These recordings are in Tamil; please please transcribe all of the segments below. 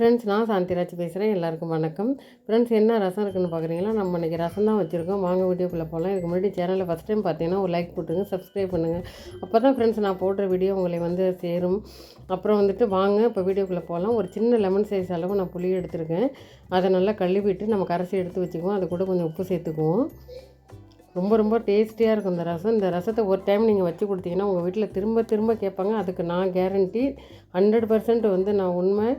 ஃப்ரெண்ட்ஸ் நான் சாந்திராஜ் பேசுகிறேன் எல்லாருக்கும் வணக்கம். ஃப்ரெண்ட்ஸ் என்ன ரசம் இருக்குன்னு பார்க்குறீங்களா நம்ம இன்றைக்கி ரசம் தான் வச்சுருக்கோம். வாங்க வீடியோக்குள்ளே போகலாம் இதுக்கு முன்னாடி சேனலில் ஃபஸ்ட் டைம் பார்த்தீங்கன்னா ஒரு லைக் போட்டுங்க சப்ஸ்கிரைப் பண்ணுங்கள் அப்போ தான் ஃப்ரெண்ட்ஸ் நான் போடுற வீடியோ உங்களை வந்து சேரும். அப்புறம் வந்துட்டு வாங்க இப்போ வீடியோக்குள்ளே போகலாம் ஒரு சின்ன லெமன் சைஸ் அளவு நான் புளி எடுத்திருக்கேன். அதை நல்லா கழுவிட்டு நம்ம கரைசி எடுத்து வச்சுக்குவோம். அது கூட கொஞ்சம் உப்பு சேர்த்துக்குவோம். ரொம்ப ரொம்ப டேஸ்டியாக இருக்கும் இந்த ரசம். இந்த ரசத்தை ஒரு டைம் நீங்கள் வச்சு கொடுத்தீங்கன்னா உங்கள் வீட்டில் திரும்ப திரும்ப கேட்பாங்க. அதுக்கு நான் கேரண்டி ஹண்ட்ரட் பர்சன்ட் வந்து நான் உண்மை.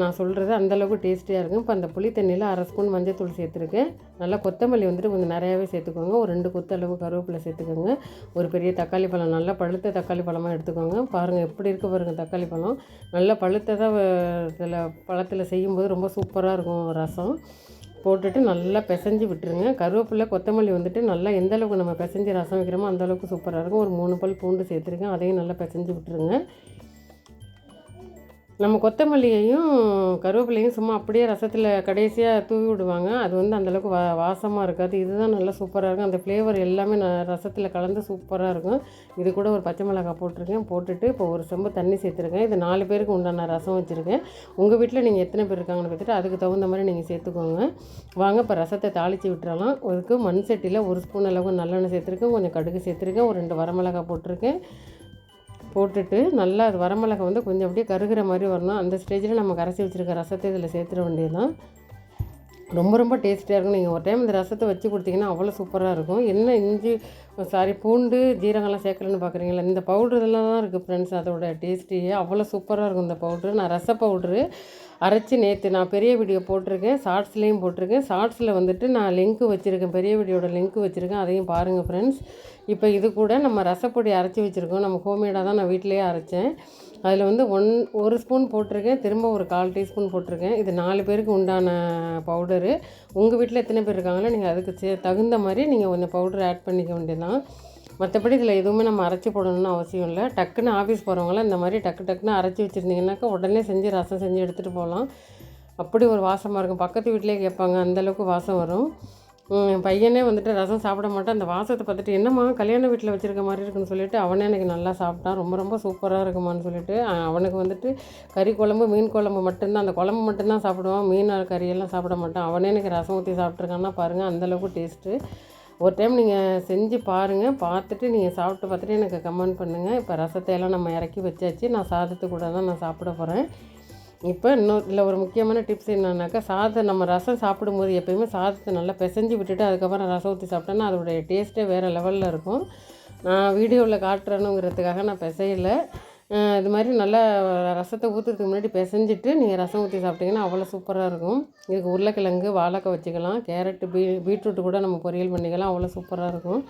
நான் சொல்கிறது அந்தளவுக்கு டேஸ்டியாக இருக்கும். இப்போ அந்த புளி தண்ணியில் அரை ஸ்பூன் மஞ்சத்தூள் சேர்த்துருக்கேன். நல்லா கொத்தமல்லி வந்துட்டு கொஞ்சம் நிறையாவே சேர்த்துக்கோங்க. ஒரு ரெண்டு கொத்து அளவு கருவேப்பிலை சேர்த்துக்கோங்க. ஒரு பெரிய தக்காளி பழம் நல்லா பழுத்த தக்காளி பழமாக எடுத்துக்கோங்க. பாருங்கள் எப்படி இருக்க பாருங்கள் தக்காளி பழம். நல்லா பழுத்ததாக இதில் பழத்தில் செய்யும்போது ரொம்ப சூப்பராக இருக்கும் ரசம். போட்டுட்டு நல்லா பிசைஞ்சு விட்டுருங்க. கருவேப்பிலை கொத்தமல்லி வந்துட்டு நல்லா எந்த அளவுக்கு நம்ம பிசைஞ்சு ரசம் வைக்கிறோமோ அந்தளவுக்கு சூப்பராக இருக்கும். ஒரு மூணு பல் பூண்டு சேர்த்துருக்கேன். அதையும் நல்லா பிசைஞ்சு விட்டுருங்க. நம்ம கொத்தமல்லியையும் கருவேப்பிலையும் சும்மா அப்படியே ரசத்தில் கடைசியாக தூவி விடுவாங்க. அது வந்து அந்தளவுக்கு வா வாசமாக இருக்காது. இதுதான் நல்லா சூப்பராக இருக்கும். அந்த ஃப்ளேவர் எல்லாமே நான் ரசத்தில் கலந்து சூப்பராக இருக்கும். இது கூட ஒரு பச்சை மிளகாய் போட்டிருக்கேன். போட்டுட்டு இப்போ ஒரு செம்பு தண்ணி சேர்த்துருக்கேன். இது நாலு பேருக்கு உண்டான ரசம் வச்சுருக்கேன். உங்கள் வீட்டில் நீங்கள் எத்தனை பேர் இருக்காங்கன்னு பார்த்துட்டு அதுக்கு தகுந்த மாதிரி நீங்கள் சேர்த்துக்கோங்க. வாங்க இப்போ ரசத்தை தாளித்து விட்டுறலாம். அதுக்கு மண் சட்டியில் ஒரு ஸ்பூன் அளவு நல்லெண்ணெய் சேர்த்துருக்கேன். கொஞ்சம் கடுகு சேர்த்துருக்கேன். ஒரு ரெண்டு வரமிளகாய் போட்டிருக்கேன். போட்டுட்டு நல்லா அது வரமிளகா வந்து கொஞ்சம் அப்படியே கருகிற மாதிரி வரணும். அந்த ஸ்டேஜில் நம்ம கரைச்சி வச்சுருக்க ரசத்தை இதில் சேர்த்துட வேண்டியதுதான். ரொம்ப ரொம்ப டேஸ்டியாக இருக்கும். நீங்கள் ஒரு டைம் இந்த ரசத்தை வச்சு கொடுத்தீங்கன்னா அவ்வளோ சூப்பராக இருக்கும். என்ன இஞ்சி சாரி பூண்டு ஜீரகம்லாம் சேர்க்கலன்னு பார்க்குறீங்களா இந்த பவுட்ரு இதெல்லாம் தான் இருக்குது ஃப்ரெண்ட்ஸ் அதோட டேஸ்ட்டியே அவ்வளோ சூப்பராக இருக்கும் இந்த பவுட்ரு நான் ரச பவுட்ரு அரைச்சி நேற்று நான் பெரிய வீடியோ போட்டிருக்கேன். ஷார்ட்ஸ்லேயும் போட்டிருக்கேன். ஷார்ட்ஸில் வந்துட்டு நான் லிங்க்கு வச்சுருக்கேன். பெரிய வீடியோட லிங்க்கு வச்சுருக்கேன். அதையும் பாருங்கள் ஃப்ரெண்ட்ஸ் இப்போ இது கூட நம்ம ரசப்பொடி அரைச்சி வச்சுருக்கோம். நம்ம ஹோம்மேடாக தான் நான் வீட்டிலேயே அரைச்சேன். அதில் வந்து ஒன் ஒரு ஸ்பூன் போட்டிருக்கேன். திரும்ப ஒரு கால் டீஸ்பூன் போட்டிருக்கேன். இது நாலு பேருக்கு உண்டான பவுடரு உங்கள் வீட்டில் எத்தனை பேர் இருக்காங்களோ நீங்கள் அதுக்கு சே தகுந்த மாதிரி நீங்கள் கொஞ்சம் பவுடர் ஆட் பண்ணிக்க வேண்டியதான் மற்றபடி இதில் எதுவுமே நம்ம அரைச்சி போடணும்னு அவசியம் இல்லை. டக்குன்னு ஆஃபீஸ் போகிறவங்களாம் இந்த மாதிரி டக்கு டக்குன்னு அரைச்சி வச்சுருந்தீங்கன்னாக்கா உடனே செஞ்சு ரசம் செஞ்சு எடுத்துகிட்டு போகலாம். அப்படி ஒரு வாசமாக இருக்கும். பக்கத்து வீட்டிலே கேட்பாங்க அந்தளவுக்கு வாசம் வரும். பையனே வந்துட்டு ரசம் சாப்பிட மாட்டான். அந்த வாசத்தை பார்த்துட்டு என்னம்மா கல்யாண வீட்டில் வச்சுருக்க மாதிரி இருக்குன்னு சொல்லிட்டு அவனே எனக்கு நல்லா சாப்பிட்டான். ரொம்ப ரொம்ப சூப்பராக இருக்குமான்னு சொல்லிட்டு அவனுக்கு வந்துட்டு கறி குழம்பு மீன் குழம்பு மட்டும்தான். அந்த குழம்பு மட்டும்தான் சாப்பிடுவான். மீன் கறியெல்லாம் சாப்பிட மாட்டான். அவனே எனக்கு ரசம் ஊற்றி சாப்பிட்ருக்கான்னா பாருங்கள் அந்தளவுக்கு டேஸ்ட்டு ஒரு டைம் நீங்கள் செஞ்சு பாருங்கள் பார்த்துட்டு நீங்கள் சாப்பிட்டு பார்த்துட்டு எனக்கு கமெண்ட் பண்ணுங்கள் இப்போ ரசத்தை எல்லாம் நம்ம இறக்கி வச்சாச்சு. நான் சாதத்து கூட தான் நான் சாப்பிட போகிறேன் இப்போ இன்னொரு இல்லை ஒரு முக்கியமான டிப்ஸ் என்னன்னாக்கா சாதம் நம்ம ரசம் சாப்பிடும்போது எப்பயுமே சாதத்தை நல்லா பிசைஞ்சு விட்டுட்டு அதுக்கப்புறம் ரசம் ஊற்றி சாப்பிட்டோன்னா அதோடைய டேஸ்ட்டே வேறு லெவலில் இருக்கும். நான் வீடியோவில் காட்டுறேனுங்கிறதுக்காக நான் பிசையலை. இது மாதிரி நல்லா ரசத்தை ஊற்றுறதுக்கு முன்னாடி பிசைஞ்சிட்டு நீங்கள் ரசம் ஊற்றி சாப்பிட்டீங்கன்னா அவ்வளோ சூப்பராக இருக்கும். இதுக்கு உருளைக்கிழங்கு வாழைக்காய் வச்சுக்கலாம். கேரட்டு பீ பீட்ரூட்டு கூட நம்ம பொரியல் பண்ணிக்கலாம். அவ்வளோ சூப்பராக இருக்கும்.